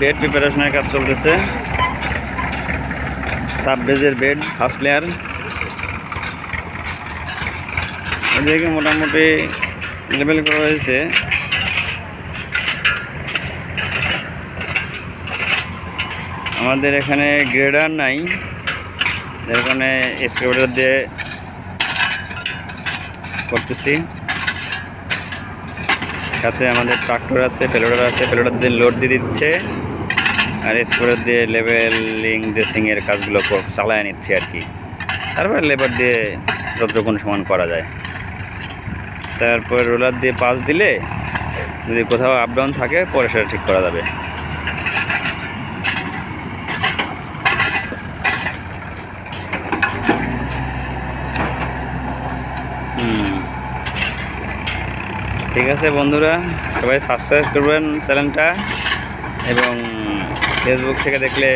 Bed প্রিপারেশনের কাজ চলতেছে। সাব বেজের বেড ফার্স্ট লেয়ার এদিকে মোটামুটি লেভেল করা হয়েছে। আমাদের এখানে গ্রেডার নাই। কারণে স্ক্রুডার দিয়ে করতেছি। সাথে আমাদের ট্রাক্টর আছে পেলোডার আছে পেলোডার দিয়ে লোড দিয়ে দিচ্ছে। আর স্কোরের দিয়ে লেভেলিং ড্রেসিংয়ের কাজগুলো চালায় নিচ্ছে আর কি। তারপরে লেবার দিয়ে যতক্ষণ সমান করা যায়। তারপর রোলার দিয়ে পাস দিলে যদি কোথাও আপ ডাউন থাকে, পরে সেটা ঠিক করা যাবে। ঠিক আছে বন্ধুরা, সবাই সাবস্ক্রাইব করবেন চ্যানেলটা এবং ফেসবুক থেকে দেখলে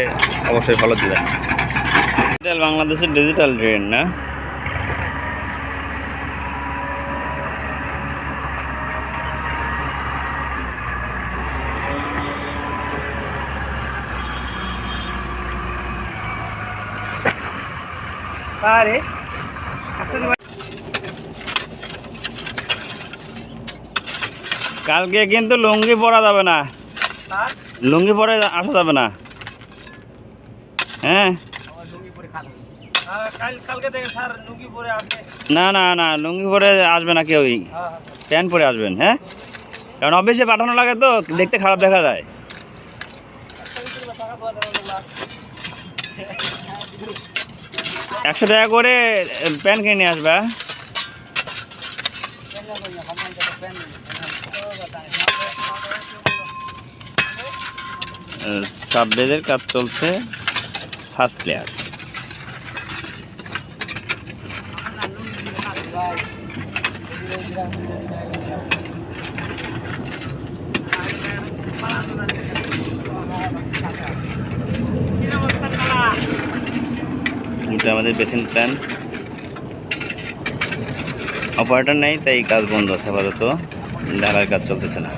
অবশ্যই ফলো দিবেন। ডিজিটাল বাংলাদেশের ডিজিটাল ট্রেন না? আরে আসলে কালকে কিন্তু লুঙ্গি পরা যাবে না। লুঙ্গি পরে আসা যাবে না। হ্যাঁ? না না না, লুঙ্গি পরে আসবে না কেউই। হ্যাঁ হ্যাঁ প্যান্ট পরে আসবেন হ্যাঁ? কারণ অফিসে পাঠানো লাগে তো, দেখতে খারাপ দেখা যায়। একশো টাকা করে প্যান্ট কিনে নিয়ে আসবা সাবডেজের কাজ চলছে ফার্স্ট প্লেয়ার আমাদের বেসিন প্ল্যান অপারেটর নেই তাই কাজ বন্ধ আছে আপাতত। ঢালার কাজ চলতেছে না।